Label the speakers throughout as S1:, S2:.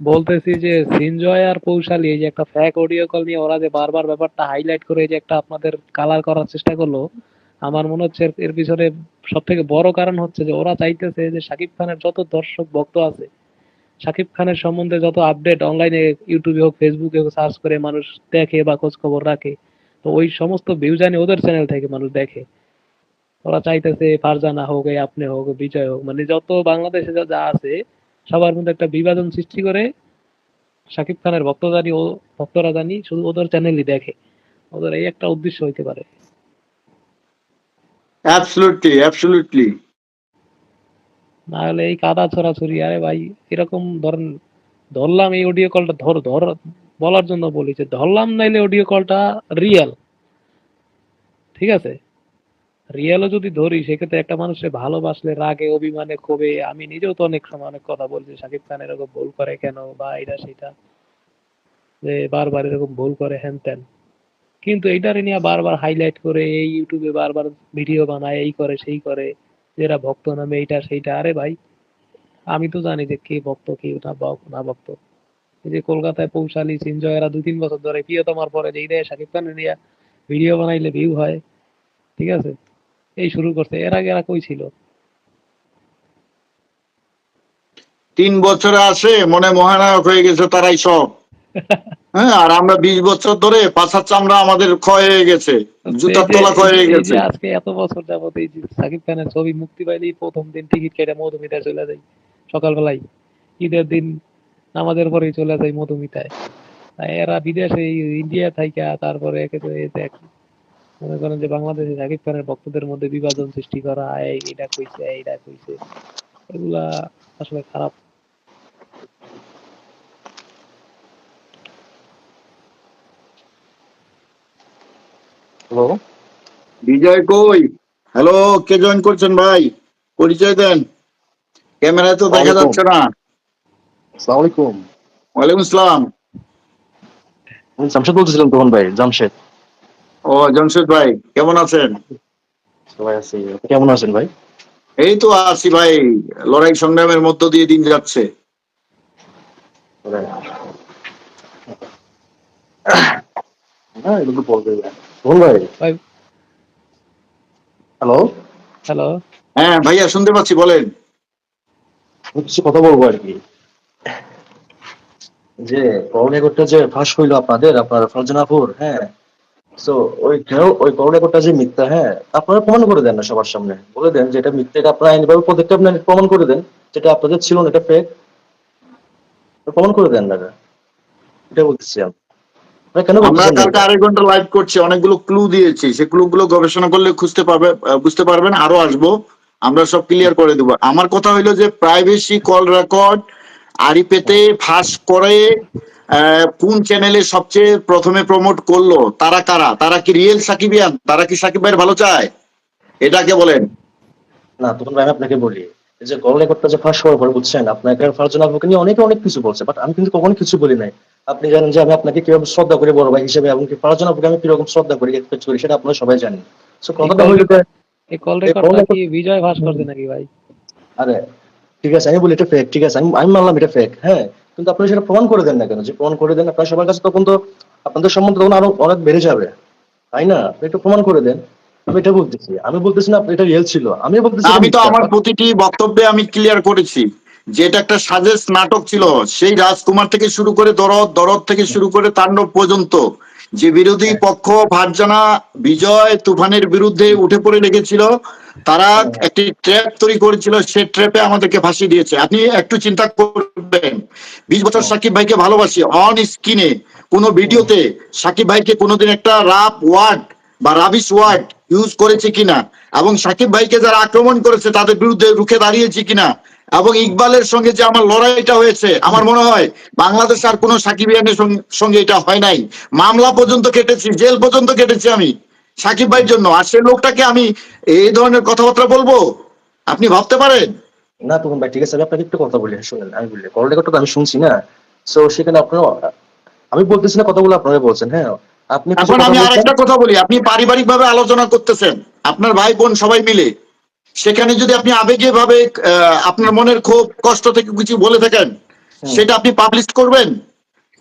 S1: বলতেছি যে সিনজয় আর পৌশালী এই যে একটা ফ্যাক অডিও কল নিয়ে ওরা যে বারবার ব্যাপারটা হাইলাইট করে এই যে একটা আপনাদের কালার করার চেষ্টা করল, আমার মনে হচ্ছে এর- পিছনে সব থেকে বড় কারণ হচ্ছে যে ওরা চাইতেছে যে শাকিব খানের যত দর্শক ভক্ত আছে শাকিব খানের সম্বন্ধে যত আপডেট অনলাইনে ইউটিউবে হোক ফেসবুকে হোক সার্চ করে মানুষ দেখে বা খোঁজ খবর রাখে, তো ওই সমস্ত ভিউ জানি ওদের চ্যানেল থেকে মানুষ দেখে। ওরা চাইতেছে ফারজানা হোক, এই আপনি হোক, বিজয় হোক মানে যত বাংলাদেশে যা আছে সবার মধ্যে একটা বিভাজন সৃষ্টি করে শাকিব খানের ভক্ত জানি ও ভক্তরা জানি শুধু ওদের চ্যানেলই দেখে। ওদের এই একটা উদ্দেশ্য হইতে পারে।
S2: অ্যাবসলুটলি অ্যাবসলুটলি
S1: না হলে এই কাদা ছড়াছড়ি আরে ভাই এরকম ধরেন ধরলাম এই অডিও কলটা ধর ধর বলার জন্য বলি যে ধরলাম নাইলে অডিও কলটা রিয়েল ঠিক আছে? রিয়েলও যদি ধরি, সেক্ষেত্রে একটা মানুষের ভালোবাসলে রাগে, অভিমানে, ক্ষোভে, আমি নিজেও তো অনেক সময় অনেক কথা বলছি শাকিব খান এরকম ভুল করে কেন, বা এটা সেটা, যে বারবার এরকম ভুল করে হ্যান ত্যান কিন্তু এইটারে নিয়ে বারবার হাইলাইট করে, এই ইউটিউবে বারবার ভিডিও বানায়, এই করে, সেই করে যেটা ভক্ত নামে এইটা সেইটা, আরে ভাই, আমি তো জানি যে কে ভক্ত, কে না না ভক্ত। এই যে কলকাতায় পৌঁছালি সিনজয় এরা দুই তিন বছর ধরে, প্রিয়তমার পরে যেই দেয় শাকিব খানের নিয়ে ভিডিও বানাইলে ভিউ হয়, ঠিক আছে? এই শুরু করছে। এর আগে এরা কই ছিল?
S2: তিন বছরে আসে মনে মহানায়ক হয়ে গেছে তারাই সব। হ্যাঁ আর আমরা বিশ বছর ধরে পাশার চামড়া আমাদের ক্ষয় হয়ে গেছে জুতার
S1: এই যে-
S2: তলা ক্ষয় হয়ে গেছে।
S1: আজকে এত বছর যাবত এই যে শাকিব খানের ছবি মুক্তি পাইলেই প্রথম দিন টিকিট কেটে মধুমিতায় চলে যাই সকালবেলায় ঈদের দিন আমাদের পরেই চলে যাই মধুমিতায়। এরা বিদেশে ইন্ডিয়া থাইকা তারপরে একে তো এই দেখ মনে করেন যে বাংলাদেশে শাকিব খানের ভক্তদের মধ্যে বিভাজন সৃষ্টি করা এই এটা কইছে এইটা কইছে এগুলা আসলে খারাপ।
S3: হ্যালো
S2: বিজয় কই? হ্যালো কে জয়েন করছেন ভাই? পরিচয় দেন। ক্যামেরায় তো দেখা যাচ্ছে না।
S3: আসসালামু আলাইকুম
S2: ওয়ালাইকুম আসসালাম
S3: আমি জামশেদ বলতেছিলাম তখন ভাই জামশেদ।
S2: ও জমশেদ ভাই কেমন আছেন?
S3: সবাই আছি। কেমন আছেন ভাই?
S2: এই তো আছি ভাই লড়াই সংগ্রামের মধ্য দিয়ে দিন যাচ্ছে।
S3: হ্যাঁ হ্যালো?
S1: হ্যালো।
S2: হ্যাঁ ভাইয়া শুনতে পাচ্ছি বলেন।
S3: কিছু কথা বলব আর কি। যে করোনাগরটা যে ফাঁস হইল আপনাদের আপনার ফারজানাপুর হ্যাঁ তো ওই ওই যে মিথ্যা হ্যাঁ আপনারা প্রমাণ করে দেন না সবার সামনে। বলে দেন যে এটা মিথ্যা এটা আপনারা আইনভাবে পদক্ষেপ নেন প্রমাণ করে দেন যেটা আপনাদের ছিল না এটা ফেক প্রমাণ করে দেন না এটা। বলতেছি আমি। কেন
S2: আমরা
S3: বলতেছেন
S2: কালকে আড়াই ঘণ্টা লাইভ করছি অনেকগুলো ক্লু দিয়েছি। সে ক্লু গুলো গবেষণা করলে খুঁজতে পারবে বুঝতে পারবেন আরও আসব। আমরা সব ক্লিয়ার করে দেবো। আমার কথা হইল যে প্রাইভেসি কল রেকর্ড আড়ি পেতে ফাঁস করে কোন চ্যানেলে সবচেয়ে প্রথমে প্রমোট করল? তারা কারা? তারা কি রিয়েল সাকিবিয়ান? তারা কি সাকিব ভাইয়ের ভালো চায়? এটাকে বলেন।
S3: না তখন আমি আপনাকে বলি এই যে গল রেকর্ডটা যে ফাঁস হওয়ার পর বুঝছেন? আপনাকে ফারজান আপুকে নিয়ে অনেকে অনেক কিছু বলছে বাট আমি কিন্তু কখনো কিছু বলি নাই। আপনি জানেন যে আমি আপনাকে কীভাবে শ্রদ্ধা করি বড় ভাই হিসেবে এবং কি ফারজান আপুকে আমি কীরকম শ্রদ্ধা করি এক্সপেক্ট করি সেটা আপনারা সবাই জানেন। সো কথাটা হইল যে
S1: এই কল রেকর্ডটা কি বিজয় ভাস করছে নাকি ভাই?
S3: আরে ঠিক আছে আমি বলি এটা ফেক ঠিক আছে আমি আমি মানলাম এটা ফেক হ্যাঁ? কিন্তু আপনি সেটা প্রমাণ করে দেন না কেন? যে প্রমাণ করে দেন আপনার সবার কাছে তখন তো আপনাদের সম্বন্ধে তখন আরও অনেক বেড়ে যাবে। তাই না? একটু প্রমাণ করে দেন। আমি এটা বলতেছি। আমি বলতেছি না এটা রিয়েল ছিল। আমি বলতেছি
S2: আমি তো আমার প্রতিটি বক্তব্যে আমি ক্লিয়ার করেছি যে এটা একটা সাজেস নাটক ছিল। সেই রাজকুমার থেকে শুরু করে দরদ দরদ থেকে শুরু করে তাণ্ডব পর্যন্ত যে বিরোধী পক্ষ ভারজানা বিজয় তুফানের বিরুদ্ধে উঠে পড়ে লেগেছিল তারা একটি ট্র্যাপ তৈরি করেছিল সে ট্র্যাপে আমাদেরকে ফাঁসি দিয়েছে। আপনি একটু চিন্তা করবেন। বিশ বছর সাকিব ভাইকে ভালোবাসি অন স্ক্রিনে কোন ভিডিওতে সাকিব ভাইকে কোনোদিন একটা রাপ ওয়ার্ড বা রাবিশ ওয়ার্ড ইউজ করেছে কিনা? এবং সাকিব ভাইকে যারা আক্রমণ করেছে তাদের বিরুদ্ধে রুখে দাঁড়িয়েছে কিনা? এবং ইকবালের সঙ্গে যে আমার লড়াইটা হয়েছে আমার মনে হয় বাংলাদেশ আর কোনো সাকিবিয়ানের সঙ্গে- সঙ্গে এটা হয় নাই। মামলা পর্যন্ত কেটেছি জেল পর্যন্ত কেটেছি আমি। সাকিব ভাইয়ের জন্য। আর সেই লোকটাকে আমি এই ধরনের কথাবার্তা বলব? আপনি ভাবতে পারেন?
S3: না তখন ভাই ঠিক আছে আমি আপনাকে একটু কথা বলি শুনেন আমি বলি কল রেকর্ডটা আমি শুনছি না। সো সেখানে আপনার আমি বলতেছি না কথাগুলো আপনারা বলছেন হ্যাঁ? আপনি
S2: এখন আমি। আরেকটা কথা বলি আপনি পারিবারিক ভাবে আলোচনা করতেছেন আপনার ভাই বোন সবাই মিলে। সেখানে যদি আপনি আবেগে ভাবে আপনার মনের খুব কষ্ট থেকে কিছু বলে থাকেন সেটা আপনি পাবলিশ করবেন?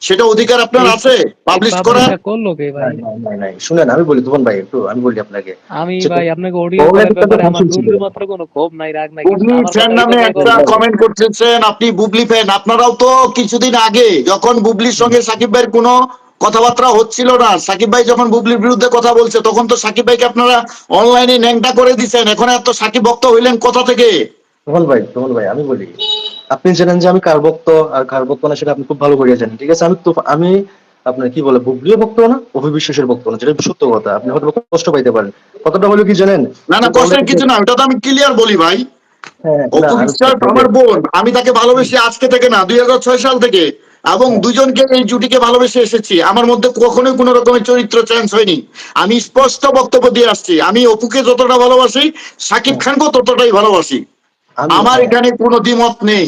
S2: সেটা অধিকার আপনার আছে? পাবলিশ করার
S1: করল কে ভাই?
S3: নাই। শুনেন আমি বলি তখন ভাই একটু আমি বলি আপনাকে।
S1: আমি ভাই আপনাকে অডিও ব্যাপারে আমার। বিন্দু মাত্র কোনো ক্ষোভ নাই রাগ নাই
S2: বুবলি ফ্যান নামে একটা কমেন্ট করতেছেন আপনি বুবলি ফ্যান। আপনারাও তো কিছুদিন আগে যখন বুবলির সঙ্গে সাকিব ভাইয়ের কোনো কথাবার্তা হচ্ছিল না সাকিব ভাই যখন বুবলির বিরুদ্ধে কথা বলছে তখন তো সাকিব ভাইকে আপনারা অনলাইনে ন্যাংটা করে দিচ্ছেন এখন এত সাকিব ভক্ত হইলেন কোথা থেকে?
S3: তখন ভাই তখন ভাই আমি বলি আপনি জানেন যে আমি কার ভক্ত আর কার ভক্ত না সেটা আপনি খুব ভালো করে জানেন ঠিক আছে? আমি তো আমি আপনার কি বলে বুবলিও ভক্ত না অভিবিশ্বাসের ভক্ত না যেটা সত্য কথা আপনি হয়তো কষ্ট পাইতে পারেন। কথাটা হলো কি জানেন?
S2: না না কষ্টের কিছু না ওটা তো আমি ক্লিয়ার বলি ভাই।
S3: হ্যাঁ,
S2: আমার বোন আমি তাকে ভালোবেসে আজকে থেকে না দুই হাজার ছয় সাল থেকে এবং দুজনকে এই জুটিকে ভালোবেসে এসেছি। আমার মধ্যে কখনোই কোনো রকমের চরিত্র চেঞ্জ হয়নি। আমি স্পষ্ট বক্তব্য দিয়ে আসছি আমি অপুকে যতটা ভালোবাসি সাকিব খানকেও ততটাই ভালোবাসি। আমার এখানে কোনো দ্বিমত নেই।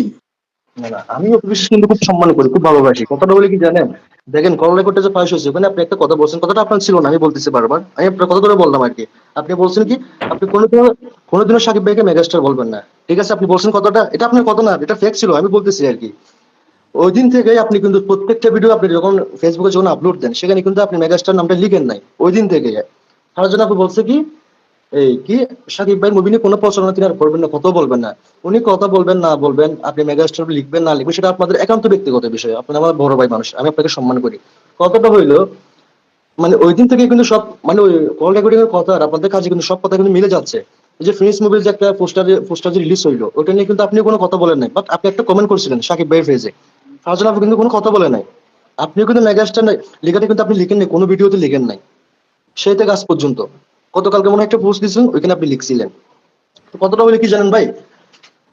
S3: না, না, আমি কিন্তু খুব সম্মান করি খুব ভালোবাসি। কথাটা বলে কি জানেন? দেখেন করলে করতে যে ফাঁস হয়েছে ওখানে আপনি একটা কথা বলছেন কথাটা আপনার ছিল না আমি বলতেছি বারবার। আমি আপনার কথা ধরে বললাম আর কি। আপনি বলছেন কি আপনি কোনোদিনও কোনোদিনও সাকিব ভাইকে মেগাস্টার বলবেন না। ঠিক আছে আপনি বলছেন কথাটা এটা আপনার কথা না এটা ফেক ছিল আমি বলতেছি আর কি। ওই দিন থেকে আপনি কিন্তু প্রত্যেকটা ভিডিও আপনি যখন ফেসবুকে যখন আপলোড দেন সেখানে কিন্তু আপনি মেগাস্টার নামটা লিখেন নাই ওই দিন থেকে তার জন্য আপনি বলছে কি এই, কি? সাকিব ভাই মুভি নিয়ে কোনো প্রচারণা তিনি আর করবেন না কত বলবেন না। উনি কথা বলবেন, না বলবেন, আপনি মেগাস্টার লিখবেন, না লিখবেন, সেটা আপনাদের একান্ত ব্যক্তিগত বিষয়। আপনি আমার বড় ভাই মানুষ, আমি আপনাকে সম্মান করি। কথাটা হইল মানে ওই দিন থেকে কিন্তু সব মানে ওই কল রেকর্ডিং এর কথা আর আপনাদের কাছে কিন্তু সব কথা কিন্তু মিলে যাচ্ছে। এই যে ফিনিশ মুভির যে একটা পোস্টার পোস্টার যে রিলিজ হইল ওটা নিয়ে কিন্তু আপনি কোনো কথা বলেন নাই। বাট আপনি একটা কমেন্ট করছিলেন সাকিব ভাইয়ের ফেজে ফারজান আপনি কিন্তু কোনো কথা বলে নাই। আপনিও কিন্তু মেগাস্টার লেখাটা কিন্তু আপনি লিখেন নাই, কোনো ভিডিওতে লিখেন নাই। সেই থেকে আজ পর্যন্ত। গতকালকে মনে একটা পোস্ট দিয়েছিলেন, ওইখানে আপনি লিখছিলেন। কতটা হলে কি জানেন ভাই?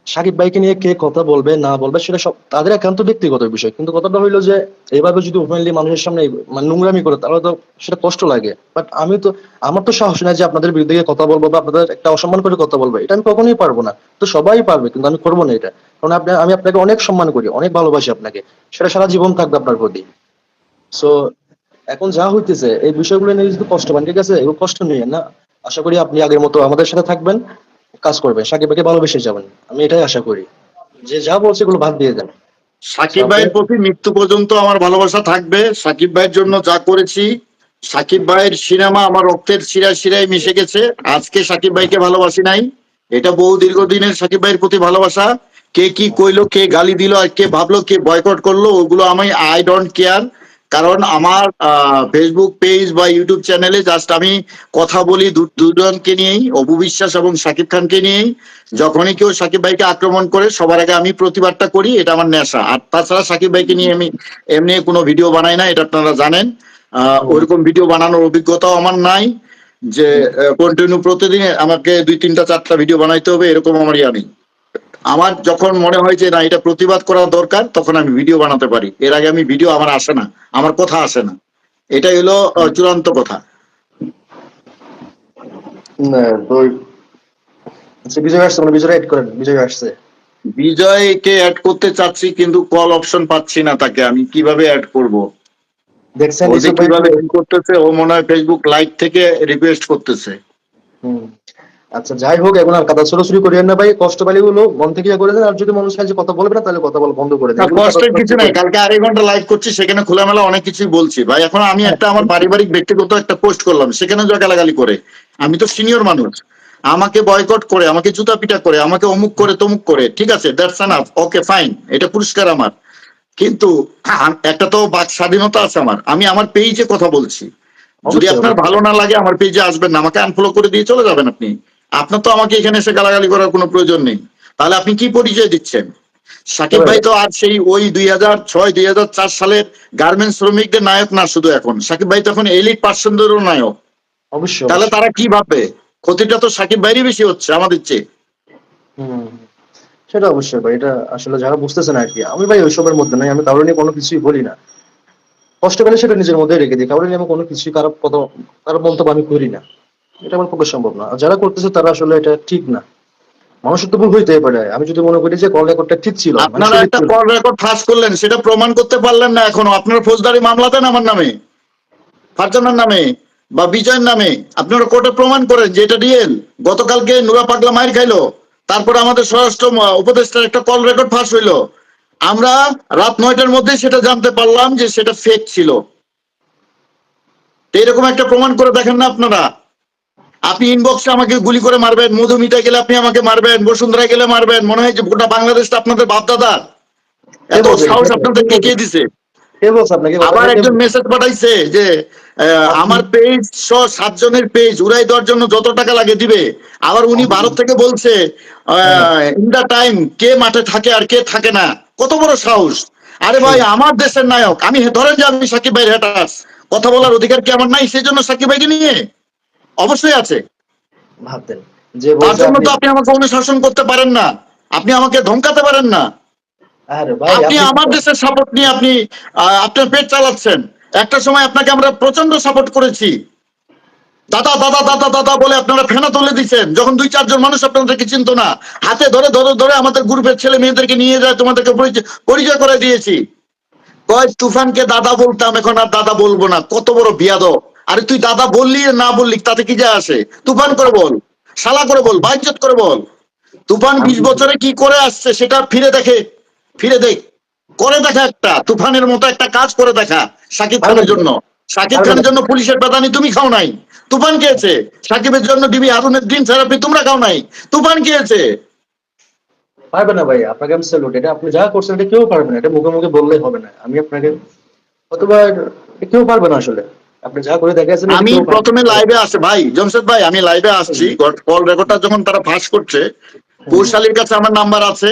S3: সাকিব ভাইকে নিয়ে কে কথা বলবে, না বলবে, সেটা সব তাদের একান্ত ব্যক্তিগত বিষয়। কিন্তু কথাটা হইল যে, এভাবে যদি ওপেনলি মানুষের সামনে মানে নোংরামি করে, তাহলে তো সেটা কষ্ট লাগে। বাট আমি তো, আমার তো সাহস নাই যে আপনাদের বিরুদ্ধে কথা বলব বা আপনাদের একটা অসম্মান করে কথা বলব। এটা আমি কখনোই পারব না। তো সবাই পারবে, কিন্তু আমি করব না এটা। কারণ আপনি, আমি আপনাকে অনেক সম্মান করি, অনেক ভালোবাসি আপনাকে। সেটা সারা জীবন থাকবে আপনার প্রতি। সো এখন যা হইতেছে, এই বিষয়গুলো নিয়ে যদি কষ্ট পান, ঠিক আছে? এগুলো কষ্ট নিয়ে না, আশা করি আপনি আগের মতো আমাদের সাথে থাকবেন, কাজ করবেন, সাকিব ভাইকে ভালোবেসে যাবেন। আমি এটাই আশা করি। যে যা বলছে এগুলো বাদ দিয়ে দেন।
S2: সাকিব ভাইয়ের প্রতি মৃত্যু পর্যন্ত আমার ভালোবাসা থাকবে। সাকিব ভাইয়ের জন্য যা করেছি, সাকিব ভাইয়ের সিনেমা আমার রক্তের শিরায় শিরায় মিশে গেছে। আজকে সাকিব ভাইকে ভালোবাসি নাই। এটা বহু দীর্ঘদিনের সাকিব ভাইয়ের প্রতি ভালোবাসা। কে কি কইলো, কে গালি দিল, আর কে ভাবলো, কে বয়কট করল, ওগুলো আমি আই ডোন্ট কেয়ার কারণ আমার ফেসবুক পেজ বা ইউটিউব চ্যানেলে জাস্ট আমি কথা বলি দুজনকে নিয়েই, অপু বিশ্বাস এবং সাকিব খানকে নিয়েই। যখনই কেউ সাকিব ভাইকে আক্রমণ করে, সবার আগে আমি প্রতিবাদটা করি, এটা আমার নেশা। আর তাছাড়া সাকিব ভাইকে নিয়ে আমি এমনি কোনো ভিডিও বানাই না, এটা আপনারা জানেন। ওইরকম ভিডিও বানানোর অভিজ্ঞতাও আমার নাই যে কন্টিনিউ প্রতিদিন আমাকে দুই, তিনটা, চারটা ভিডিও বানাইতে হবে, এরকম আমার ইয়া নেই। আমার যখন মনে হয় যে না এটা প্রতিবাদ করা দরকার তখন আমি ভিডিও বানাতে পারি। এর আগে আমি ভিডিও আমার আসে না আমার কথা আসে না। এটাই হলো চূড়ান্ত কথা।
S3: আচ্ছা বিজয় আসছে মানে বিজয় এড করেন বিজয় আসছে।
S2: বিজয়কে অ্যাড করতে চাচ্ছি কিন্তু কল অপশন পাচ্ছি না তাকে আমি কীভাবে অ্যাড করব?
S3: দেখছেন
S2: কীভাবে করতেছে ও মনে হয় ফেসবুক লাইভ থেকে রিকোয়েস্ট করতেছে।
S3: হুম। আচ্ছা যাই হোক এখন আর কথা ছোড়াছুড়ি করিয়েন না ভাই। কষ্ট পালি গুলো মন থেকে করে দেন আর যদি মানুষ সাহায্য কথা বলবে না তাহলে কথা বলা বন্ধ করে দেন।
S2: কষ্টের কিছু নাই। কালকে আড়াই ঘণ্টা লাইভ করছি সেখানে খোলামেলা অনেক কিছুই বলছি। ভাই এখন আমি একটা আমার পারিবারিক ব্যক্তিগত একটা পোস্ট করলাম সেখানে যা গালাগালি করে। আমি তো সিনিয়র মানুষ। আমাকে বয়কট করে আমাকে জুতা পিটা করে আমাকে অমুক করে তমুক করে ঠিক আছে? দ্যাটস এনাফ ওকে ফাইন এটা পুরস্কার আমার। কিন্তু একটা তো বাক স্বাধীনতা আছে আমার। আমি আমার পেজে কথা বলছি। যদি আপনার ভালো না লাগে আমার পেজে আসবেন না। আমাকে আনফলো করে দিয়ে চলে যাবেন আপনি। আপনার তো আমাকে এখানে এসে গালাগালি করার কোনো প্রয়োজন নেই। তাহলে আপনি কি পরিচয় দিচ্ছেন? সাকিব ভাই তো আর সেই ওই দুই হাজার ছয় দুই হাজার চার সালের গার্মেন্টস শ্রমিকদের নায়ক না শুধু এখন। সাকিব ভাই তো এখন এলিট পার্সনদেরও নায়ক।
S3: অবশ্যই
S2: তাহলে তারা কি ভাববে? ক্ষতিটা তো সাকিব ভাইরই বেশি হচ্ছে আমাদের চেয়ে।
S3: হুম। সেটা অবশ্যই ভাই এটা আসলে যারা বুঝতেছে না আর কি। আমি ভাই ওইসবের মধ্যে নাই আমি কারোর নিয়ে কোনো কিছুই বলি না। কষ্ট পেলে সেটা নিজের মধ্যে রেখে দিই কারোর নিয়ে আমি কোনো কিছুই কারও কত কারও মন্তব্য আমি করি না। এটা আমার পক্ষে সম্ভব না। আর যারা করতেছে তারা আসলে এটা ঠিক না। মানুষের তো ভুল হইতেই পারে। আমি যদি মনে করি যে কল রেকর্ডটা ঠিক ছিল
S2: আপনারা একটা কল রেকর্ড ফাঁস করলেন সেটা প্রমাণ করতে পারলেন না এখনও। আপনারা ফৌজদারি মামলা দেন আমার নামে। ফারজানার নামে বা বিজয়ের নামে। আপনারা কোর্টে প্রমাণ করেন যে এটা রিয়েল। গতকালকে নুরা পাগলা মাইর খাইলো। তারপর আমাদের স্বরাষ্ট্র উপদেষ্টার একটা কল রেকর্ড ফাঁস হইল। আমরা রাত নয়টার মধ্যে সেটা জানতে পারলাম যে সেটা ফেক ছিল। এরকম একটা প্রমাণ করে দেখেন না আপনারা। আপনি ইনবক্সে আমাকে গুলি করে মারবেন মধুমিতা গেলে আপনি আমাকে মারবেন বসুন্ধরা গেলে মারবেন মনে হয় যে গোটা বাংলাদেশটা আপনাদের বাপদাদা এত সাহস আপনাদের কে কে দিছে। আবার একজন মেসেজ পাঠাইছে যে আমার পেজ সহ সাতজনের পেজ উড়াই দেওয়ার জন্য যত টাকা লাগে দিবে। আবার উনি ভারত থেকে বলছে ইন দা টাইম কে মাঠে থাকে আর কে থাকে না। কত বড় সাহস। আরে ভাই আমার দেশের নায়ক। আমি ধরেন যে আমি সাকিব ভাই হেটাস কথা বলার অধিকার কি আমার নাই? সেই জন্য সাকিব ভাইকে নিয়ে? অবশ্যই আছে।
S3: ভাবতেন যে
S2: তার জন্য তো
S3: আপনি
S2: আমাকে অনুশাসন করতে পারেন না। আপনি আমাকে ধমকাতে পারেন না। আপনি আমার দেশের সাপোর্ট নিয়ে আপনি আপনার পেট চালাচ্ছেন। একটা সময় আপনাকে আমরা প্রচণ্ড সাপোর্ট করেছি। দাদা দাদা দাদা দাদা বলে আপনারা ফেনা তুলে দিচ্ছেন যখন দুই চারজন মানুষ আপনাদেরকে চিনতো না হাতে ধরে ধরে ধরে আমাদের গ্রুপের ছেলে মেয়েদেরকে নিয়ে যায় তোমাদেরকে পরিচয়- পরিচয় করে দিয়েছি। কয় তুফানকে দাদা বলতাম এখন আর দাদা বলব না। কত বড় বিয়াদ আরে তুই দাদা বললি না বললি তাতে কি যায় আসে? তুফান করে বল শালা করে বল বাইজ্জত করে বল। তুফান বিশ বছরে কি করে আসছে সেটা ফিরে দেখে ফিরে দেখ। করে দেখা একটা তুফানের মতো একটা কাজ করে দেখা সাকিব খানের জন্য। সাকিব খানের জন্য পুলিশের পেদানি তুমি খাও নাই। তুফান খেয়েছে সাকিবের জন্য ডিবি হারুনের দিন থেরাপি তোমরা খাও নাই। তুফান খেয়েছে।
S3: পারবে না ভাই আপনাকে আমি স্যালুট এটা আপনি যা করছেন এটা কেউ পারবে না এটা মুখে মুখে বললেই হবে না। আমি আপনাকে অথবা কেউ পারবে না আসলে। আপনি যা করে দেখাচ্ছেন
S2: আমি। প্রথমে লাইভে আসে। ভাই জমশেদ ভাই আমি লাইভে আসছি। কল রেকর্ডটা যখন তারা ফাঁস করছে পৌশালীর কাছে আমার নাম্বার আছে।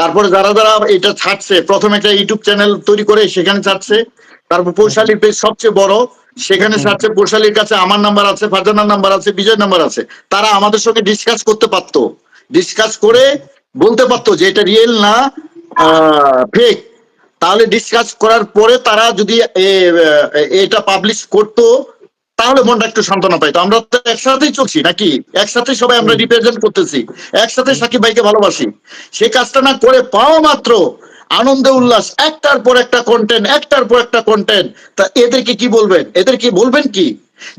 S2: তারপরে যারা যারা এটা ছাড়ছে প্রথমে একটা ইউটিউব চ্যানেল তৈরি করে সেখানে ছাড়ছে। তারপর পৌশালীর পেজ সবচেয়ে বড় সেখানে ছাড়ছে। পৌশালীর কাছে আমার নাম্বার আছে ফারজানার নাম্বার আছে বিজয় নাম্বার আছে। তারা আমাদের সঙ্গে ডিসকাস করতে পারতো। ডিসকাস করে বলতে পারতো যে এটা রিয়েল না ফেক তাহলে ডিসকাস করার পরে তারা যদি এটা পাবলিশ করতো তাহলে মনটা একটু সান্ত্বনা পাইতো। আমরা তো একসাথেই চলছি নাকি? একসাথে সবাই আমরা রিপ্রেজেন্ট করতেছি। একসাথে সাকিব ভাইকে ভালোবাসি। সেই কাজটা না করে পাওয়া মাত্র আনন্দ উল্লাস একটার পর একটা কন্টেন্ট একটার পর একটা কন্টেন্ট তা এদেরকে কি বলবেন? এদেরকে বলবেন কি?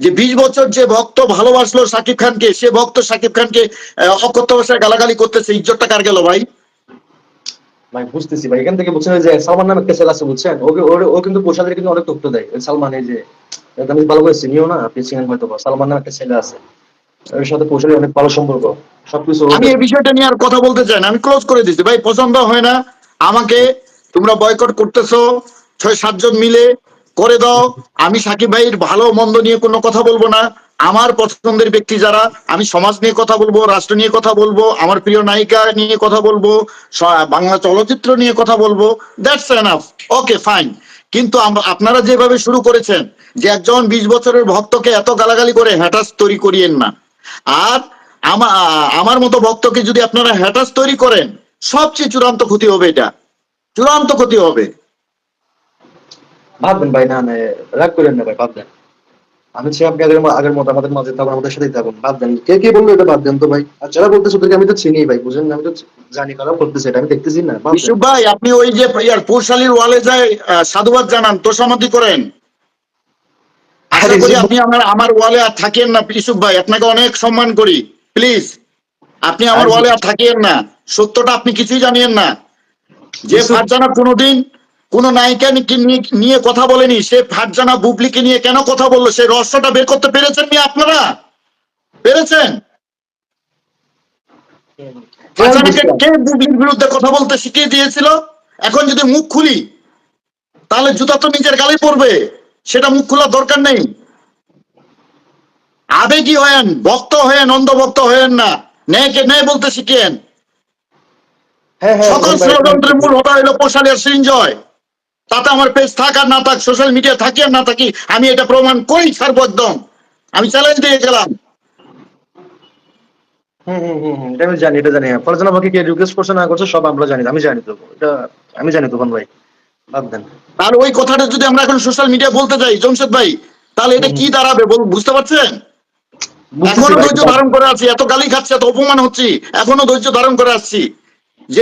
S2: যে বিশ বছর যে ভক্ত ভালোবাসলো সাকিব খানকে সে ভক্ত সাকিব খানকে অকথ্য ভাষায় গালাগালি করতেছে ইজ্জতটা কার গেল ভাই?
S3: ভাই বুঝতেছি ভাই এখান থেকে বুঝছেন যে সালমান নামে একটা ছেলে আছে, বুঝছেন? ওকে ও কিন্তু পোশাকের কিন্তু অনেক তথ্য দেয়। সালমান, এই যে আমি ভালো করে চিনিও না, আপনি চিনেন হয়তো সালমান নামে একটা ছেলে আছে। ওর সাথে পোশাকের অনেক ভালো সম্পর্ক। সবকিছু
S2: আমি এই বিষয়টা নিয়ে আর কথা বলতে চাই না। আমি ক্লোজ করে দিচ্ছি। ভাই, পছন্দ হয় না? আমাকে তোমরা বয়কট করতেছো। ছয় সাতজন মিলে করে দাও। আমি সাকিব ভাইয়ের ভালো মন্দ নিয়ে কোনো কথা বলব না। আমার পছন্দের ব্যক্তি যারা, আমি সমাজ নিয়ে কথা বলব, রাষ্ট্র নিয়ে কথা বলব, আমার প্রিয় নায়িকা নিয়ে কথা বলব বাংলা চলচ্চিত্র নিয়ে কথা বলব দ্যাটস এনাফ ওকে ফাইন কিন্তু আপনারা যেভাবে শুরু করেছেন, যে একজন বিশ বছরের ভক্তকে এত গালাগালি করে হ্যাটাস তৈরি করিয়েন না। আর আমার মতো ভক্তকে যদি আপনারা হ্যাটাস তৈরি করেন, সবচেয়ে চূড়ান্ত ক্ষতি হবে এটা। চূড়ান্ত ক্ষতি হবে।
S3: ভাববেন ভাই না, রাগ করেন না ভাই, ভাববেন। আমি চাই আপনি আগের আগের মতো আমাদের মাঝে থাকুন আমাদের সাথেই থাকুন ভাববেন কে কে বলল এটা ভাববেন তো ভাই? আর যারা বলতেছে ওদেরকে আমি তো চিনি ভাই বুঝেন? আমি তো জানি কারা বলতেছে এটা আমি দেখতেছি না
S2: বিশু ভাই আপনি ওই যে ইয়ার পৌশালীর ওয়ালে যায় সাধুবাদ জানান তোষামতি করেন। আশা করি আপনি আমার আমার ওয়ালে আর থাকেন না ইসুফ ভাই আপনাকে অনেক সম্মান করি প্লিজ। আপনি আমার ওয়ালে আর থাকিয়েন না সত্যটা আপনি কিছুই জানিয়েন না। যে ফারজানা কোনোদিন কোন নায়িকা নিয়ে কথা বলেনি সে ফারজানা বুবলিকে নিয়ে কেন কথা বলল? সেই রহস্যটা বের করতে পেরেছেন নি আপনারা? পেরেছেন? কে বুবলির বিরুদ্ধে কথা বলতে শিখিয়ে দিয়েছিল? এখন যদি মুখ খুলি তাহলে জুতা তো নিজের গালে পড়বে সেটা মুখ খোলার দরকার নেই। আবেগী হয়েন ভক্ত হয়েন অন্ধ ভক্ত হয়েন না। ন্যায়কে ন্যায় বলতে শিখেন।
S3: হ্যাঁ হ্যাঁ
S2: সকল ষড়যন্ত্রের মূল হতা হইল পোষালের সৃঞ্জয়। তাতে আমার পেজ থাক আর না থাক সোশ্যাল মিডিয়া থাকি আর না থাকি আমি এটা প্রমাণ করি ছাড়বো একদম আমি চ্যালেঞ্জ দিয়ে গেলাম।
S3: এটা আমি জানি এটা জানি। ফরজান আমাকে কে রিকোয়েস্ট করছে না করছে সব আমরা জানি আমি জানি তো। এটা আমি জানি তখন ভাই। বাদ দেন।
S2: আর ওই কথাটা যদি আমরা এখন সোশ্যাল মিডিয়া বলতে যাই জমশেদ ভাই তাহলে এটা কি দাঁড়াবে বল- বুঝতে পারছেন?
S3: এখনও
S2: ধৈর্য ধারণ করে আছি এত গালি খাচ্ছি এত অপমান হচ্ছি এখনও ধৈর্য ধারণ করে আসছি। যে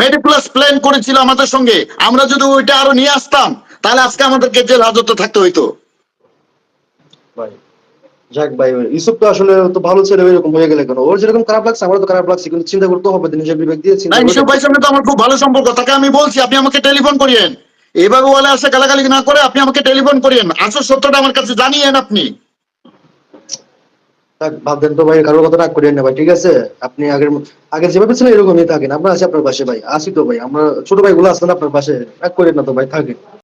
S2: মেডিপ্লাস প্ল্যান করেছিল আমাদের সঙ্গে আমরা যদি ওইটা আরও নিয়ে আসতাম তাহলে আজকে আমাদেরকে জেল হাজতে থাকতে হইতো।
S3: ভাই যাক ভাই ইউসুফ তো আসলে তো ভালো ছেলে এরকম হয়ে গেলে কেন? ওর যেরকম খারাপ লাগছে আমারও তো খারাপ লাগছে কিন্তু চিন্তা করতে হবে নিজের বিবেক দিয়ে চিন্তা
S2: না
S3: করে
S2: ইসুফ সঙ্গে তো আমার খুব ভালো সম্পর্ক তাকে আমি বলছি আপনি আমাকে টেলিফোন করিয়েন। এভাবে বলে আসে গালাগালি না করে আপনি আমাকে টেলিফোন করিয়েন। আসল সত্যটা আমার কাছে জানিয়েন আপনি।
S3: দেন তো ভাই, কারোর কথা রাগ করিয়েন না ভাই, ঠিক আছে? আপনি আগের আগে যেভাবে ছিলেন এরকমই থাকেন। আমরা আছি আপনার পাশে ভাই, আছি তো ভাই। আমরা ছোট ভাই গুলো আসছেন আপনার পাশে, রাগ করেন না তো ভাই, থাকেন।